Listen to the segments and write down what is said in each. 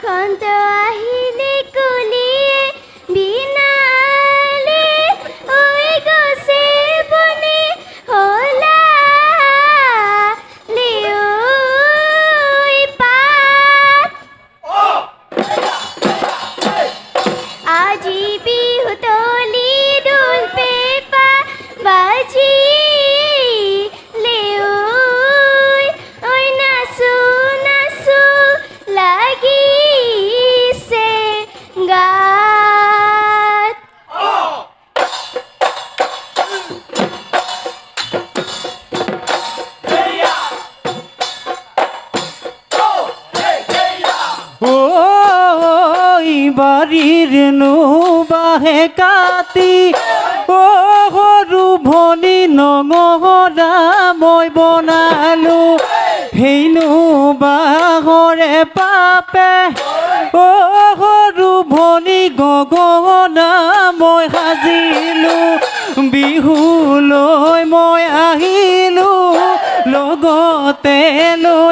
判定は বাৰীৰ নোবাহে কাটি অ সৰু ভনী নঙৰা মই বনালো। সেই নোবাহৰে পাপে। অ সৰু ভনী গগনা মই সাজিলো বিহুলৈ মই আহিলো। লগতে লৈ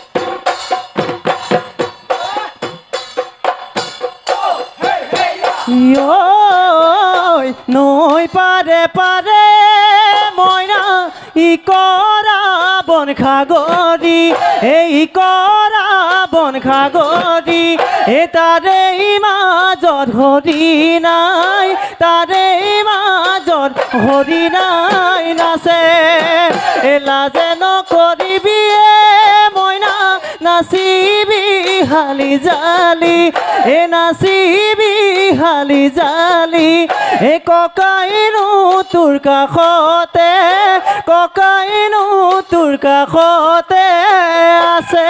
ঐ নৈ পাৰে পাৰে মইনা ই কৰা বন খাগৰি এই কৰা বন খাগৰি এ তাৰে মাজত হৰি নাই তাৰে মাজত হৰি নাই নাচে। এ লাজে নকৰিবি এ মইনা নাচিবি হালি জালি এ নাচিবি হালি জালি এ ককাইনো তোৰ কাষতে ককাইনো তোৰ কাষতে আছে।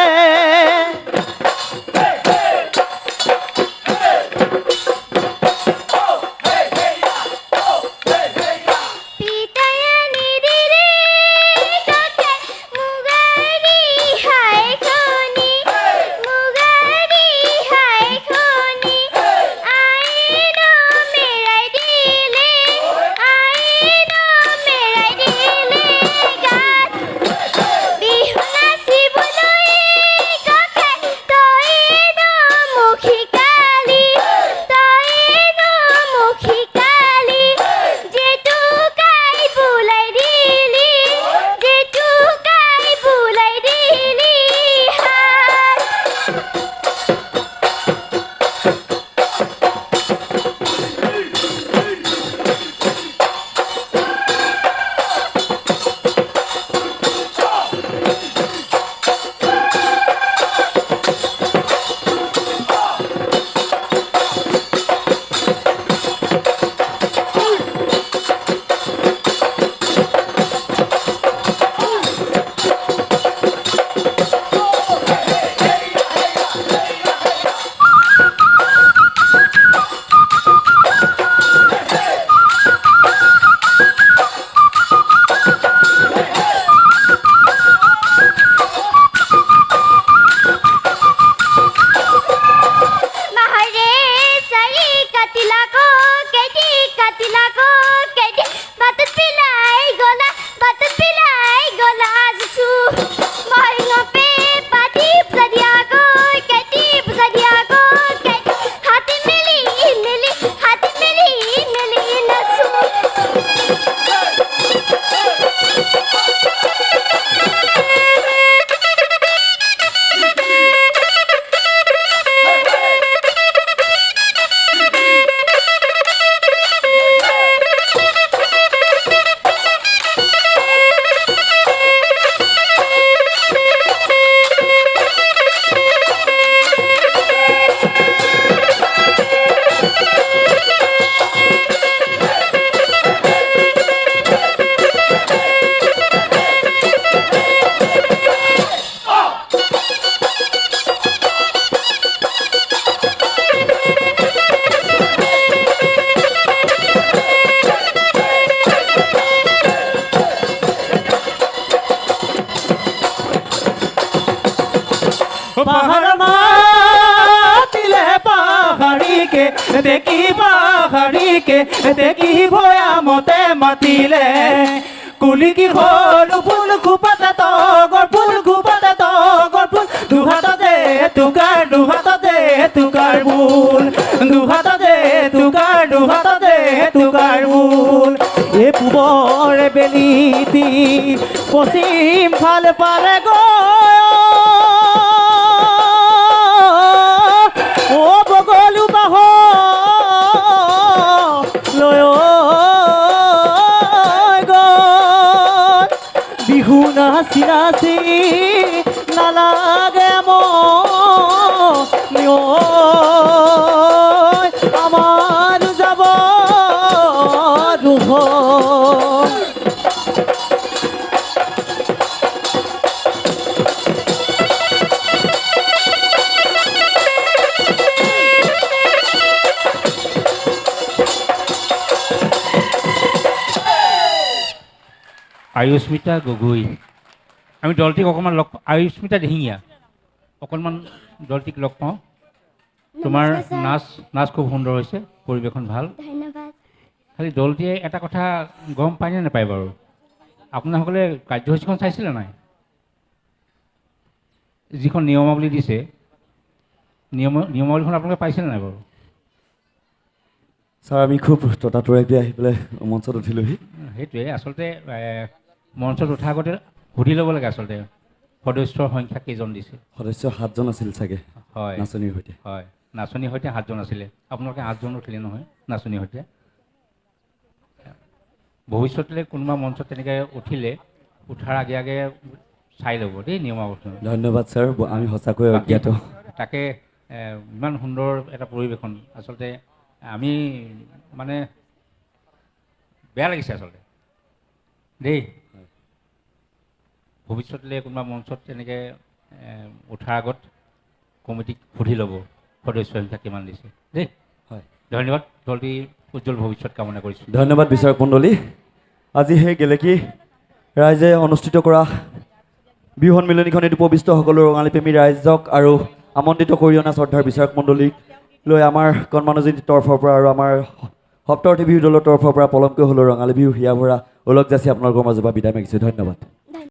পাহাড় মাতিলে পাহাড়িকে, দেখি পাহাড়িকে, দেখি ভয়া মতে মাতিলে। কুলিকি সৰু ফুল খোপাতে তগৰ ফুল খোপাতে তগৰ ফুল। দুহাততে তুকাৰ দুহাততে তুকাৰ ফুল। দুহাততে তুকাৰ দুহাততে তুকাৰ ফুল। এ পূবৰে বেলিটি পশ্চিম ফাল পাৰে নাচি নাচি নালাগে মন আমার যাব রুহ। আয়ুস্মিতা গগৈ। আমি দলটিক অকণমান লগ আয়ুস্মিতা দিহিঙীয়া। অকণমান দলটিক লগ পাওঁ। তোমাৰ নাচ নাচ খুব সুন্দৰ হৈছে। পৰিৱেশন ভালো। ধন্যবাদ। খালি দলটিয়ে এটা কথা গম পায়নে নাপায় বাৰু? আপোনাসকলে কাৰ্যসূচীখন চাইছিলে নাই? যিখন নিয়মাৱলী দিছে নিয়ম নিয়মাৱলীখন আপোনালোকে পাইছিলে নাই বাৰু? ছাৰ আমি খুব ততাতৈয়াকৈ আহি পেলাই মঞ্চত উঠিলোহি। সেইটোৱে আচলতে মঞ্চত উঠাৰ আগতে সুধি ল'ব লাগে আচলতে। সদস্যৰ সংখ্যা কেইজন দিছে সদস্য সাতজন আছিল চাগে হয়। নাচনীৰ সৈতে। হয়। নাচনীৰ সৈতে সাতজন আছিলে। আপোনালোকে আঠজন উঠিলে নহয় নাচনীৰ সৈতে। ভৱিষ্যতলৈ কোনোবা মঞ্চত তেনেকৈ উঠিলে উঠাৰ আগে আগে চাই ল'ব দেই নিয়মাৱলী ধন্যবাদ ছাৰ আমি সঁচাকৈ অজ্ঞাত। তাকে ইমান সুন্দৰ এটা পৰিৱেশন। আচলতে আমি মানে বেয়া লাগিছে আচলতে। দেই। ভৱিষ্যতলৈ কোনোবা মঞ্চত তেনেকৈ উঠাৰ আগত কমিটিক সুধি ল'ব সদস্য সংখ্যা কিমান দিছে। দেই। হয়। ধন্যবাদ। দলটি উজ্জ্বল ভৱিষ্যত কামনা কৰিছোঁ। ধন্যবাদ বিচাৰক মণ্ডলী। আজি সেই গেলেকী ৰাইজে অনুষ্ঠিত কৰা বিহু সন্মিলনীখন এটি উপবিষ্ট সকলো ৰঙালী প্ৰেমী ৰাইজক আৰু আমন্ত্ৰিত কৰি অনা শ্ৰদ্ধাৰ বিচাৰক মণ্ডলীক লৈ আমাৰ কণমানজিৰ তৰফৰ পৰা আৰু আমাৰ সপ্তৰ্থী বিহু দলৰ তৰফৰ পৰা পলমকৈ হ'লেও ৰঙালী বিহু হিয়া ভৰা ওলগ যাচি আপোনালোকৰ মাজৰ পৰা বিদায় মাগিছোঁ। ধন্যবাদ।